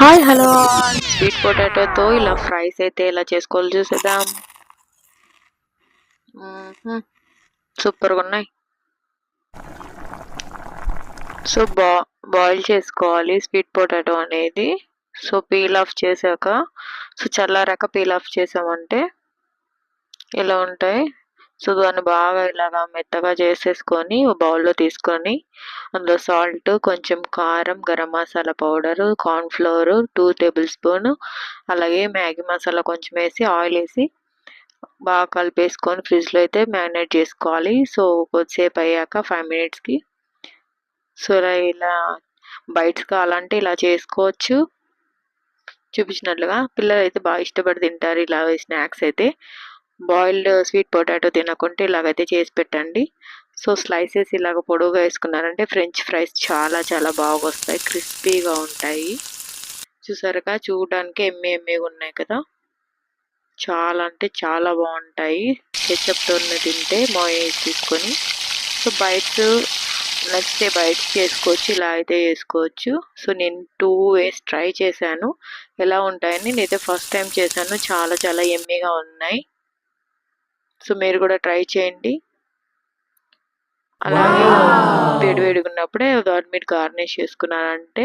Hi hello. Sweet పొటాటోతో ఇలా fries అయితే ఎలా చేసుకోవాలో చూసేద్దాం. సూపర్గా ఉన్నాయి. సో బా బాయిల్ చేసుకోవాలి స్వీట్ పొటాటో అనేది. సో పీల్ ఆఫ్ చేశాక సో చల్లారాక పీల్ ఆఫ్ చేసామంటే ఇలా ఉంటాయి? సో దాన్ని బాగా ఇలాగా మెత్తగా చేసేసుకొని బౌల్లో తీసుకొని అందులో సాల్ట్ కొంచెం కారం garam masala powder cornflour two tablespoon అలాగే మ్యాగీ మసాలా కొంచెం వేసి ఆయిల్ వేసి బాగా కలిపేసుకొని ఫ్రిడ్జ్లో అయితే మ్యారినేట్ చేసుకోవాలి. సో కొద్దిసేపు అయ్యాక ఫైవ్ మినిట్స్కి. సో ఇలా ఇలా బైట్స్ కావాలంటే ఇలా చేసుకోవచ్చు. చూపించినట్లుగా పిల్లలు అయితే బాగా ఇష్టపడి తింటారు ఇలా స్నాక్స్ అయితే. బాయిల్డ్ స్వీట్ పొటాటో తినకుంటే ఇలాగైతే చేసి పెట్టండి. సో స్లైసెస్ ఇలాగ పొడవుగా వేసుకున్నారంటే ఫ్రెంచ్ ఫ్రైస్ చాలా చాలా బాగా వస్తాయి క్రిస్పీగా ఉంటాయి. చూసారుగా? చూడడానికి ఎమ్మె ఎమ్మెగా ఉన్నాయి కదా? చాలా అంటే చాలా బాగుంటాయి. కెచ్చప్తో తింటే మోయేజ్ తీసుకొని. సో బైట్స్ నచ్చితే బైట్స్ చేసుకోవచ్చు ఇలా అయితే చేసుకోవచ్చు. సో నేను టూ వేస్ ట్రై చేశాను. ఎలా ఉంటాయని నేనైతే ఫస్ట్ టైం చేశాను. చాలా చాలా ఎమ్మీగా ఉన్నాయి. సో మీరు కూడా ట్రై చేయండి. అలాగే వేడి వేడిగా ఉన్నప్పుడే దాని మీద గార్నిష్ చేసుకున్నారంటే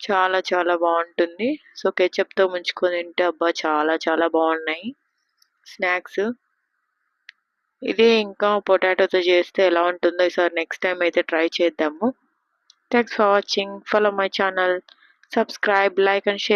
చాలా చాలా బాగుంటుంది. సో కెచప్తో ముంచుకొని తింటే అబ్బా చాలా చాలా బాగున్నాయి స్నాక్స్. ఇది ఇంకా పొటాటోతో చేస్తే ఎలా ఉంటుందో ఈసారి నెక్స్ట్ టైం అయితే ట్రై చేద్దాము. Thanks for watching. Follow my channel. Subscribe like and share.